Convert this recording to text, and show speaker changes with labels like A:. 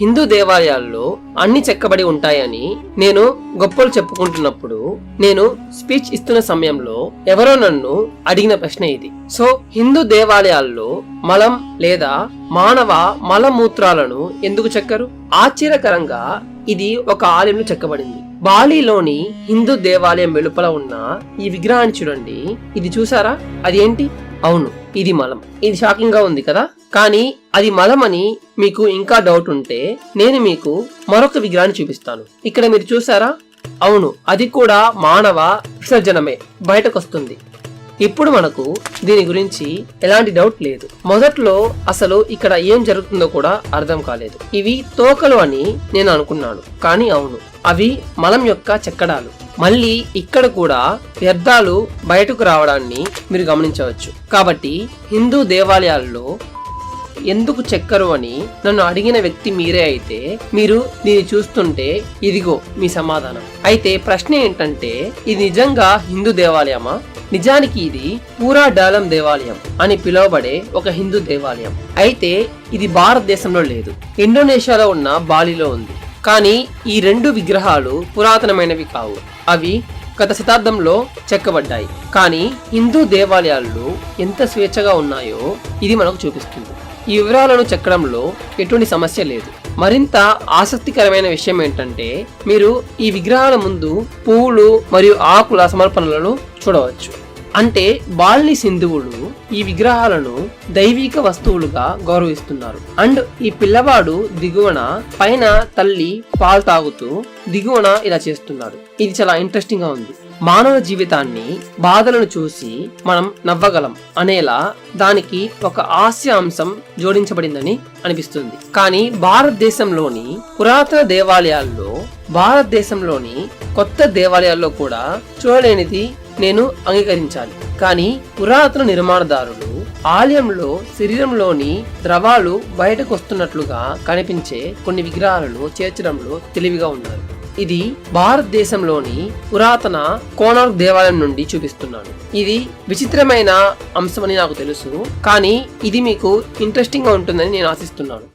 A: హిందూ దేవాలయాల్లో అన్ని చెక్కబడి ఉంటాయని నేను గొప్పలు చెప్పుకుంటున్నప్పుడు నేను స్పీచ్ ఇస్తున్న సమయంలో ఎవరో నన్ను అడిగిన ప్రశ్న ఇది. సో హిందూ దేవాలయాల్లో మలం లేదా మానవ మలమూత్రాలను ఎందుకు చెక్కరు? ఆశ్చర్యకరంగా ఇది ఒక ఆలయంలో చెక్కబడింది. బాలీలోని హిందూ దేవాలయం వెలుపల ఉన్న ఈ విగ్రహాన్ని చూడండి. ఇది చూసారా? అది ఏంటి? అవును ఇది మలం. ఇది షాకింగ్గా ఉంది కదా? కానీ అది మలం అని మీకు ఇంకా డౌట్ ఉంటే నేను మీకు మరొక విగ్రహాన్ని చూపిస్తాను. ఇక్కడ మీరు చూసారా అవును అది కూడా మానవ విసర్జనమే. బయటకు వస్తుంది ఇప్పుడు మనకు దీని గురించి ఎలాంటి డౌట్ లేదు. మొదట్లో అసలు ఇక్కడ ఏం జరుగుతుందో కూడా అర్థం కాలేదు. ఇవి తోకలు అని నేను అనుకున్నాను. కానీ అవును అవి మలం యొక్క చెక్కడాలు మళ్ళీ ఇక్కడ కూడా వ్యర్థాలు బయటకు రావడాన్ని మీరు గమనించవచ్చు. కాబట్టి హిందూ దేవాలయాల్లో ఎందుకు చెక్కరు అని నన్ను అడిగిన వ్యక్తి మీరే అయితే మీరు దీన్ని చూస్తుంటే ఇదిగో మీ సమాధానం. అయితే ప్రశ్న ఏంటంటే ఇది నిజంగా హిందూ దేవాలయమా? నిజానికి ఇది పూరా డాలం దేవాలయం అని పిలువబడే ఒక హిందూ దేవాలయం. అయితే ఇది భారతదేశంలో లేదు. ఇండోనేషియాలో ఉన్న బాలిలో ఉంది. కానీ ఈ రెండు విగ్రహాలు పురాతనమైనవి కావు. అవి గత శతాబ్దంలో చెక్కబడ్డాయి. కానీ హిందూ దేవాలయాల్లో ఎంత స్వేచ్ఛగా ఉన్నాయో ఇది మనకు చూపిస్తుంది. ఈ వివరాలను చెక్కడంలో ఎటువంటి సమస్య లేదు. మరింత ఆసక్తికరమైన విషయం ఏంటంటే మీరు ఈ విగ్రహాల ముందు పువ్వులు మరియు ఆకుల సమర్పణలను చూడవచ్చు. అంటే బాల్ని సింధువులు ఈ విగ్రహాలను దైవిక వస్తువులుగా గౌరవిస్తున్నారు. అండ్ ఈ పిల్లవాడు దిగువన పైన తల్లి పాలు తాగుతూ దిగువన ఇలా చేస్తున్నారు. ఇది చాలా ఇంట్రెస్టింగ్గా ఉంది. మానవ జీవితాన్ని బాధలను చూసి మనం నవ్వగలం అనేలా దానికి ఒక హాస్య అంశం జోడించబడిందని అనిపిస్తుంది. కానీ భారతదేశంలోని పురాతన దేవాలయాల్లో భారతదేశంలోని కొత్త దేవాలయాల్లో కూడా చూడలేనిది నేను అంగీకరించాలి. కానీ పురాతన నిర్మాణదారులు ఆలయంలో శరీరంలోని ద్రవాలు బయటకు వస్తున్నట్లుగా కనిపించే కొన్ని విగ్రహాలను చేర్చడంలో తెలివిగా ఉన్నారు ఇది భారతదేశంలోని పురాతన కోనార్క్ దేవాలయం నుండి చూపిస్తున్నాను. ఇది విచిత్రమైన అంశమని నాకు తెలుసు కానీ ఇది మీకు ఇంట్రెస్టింగ్గా ఉంటుందని నేను ఆశిస్తున్నాను.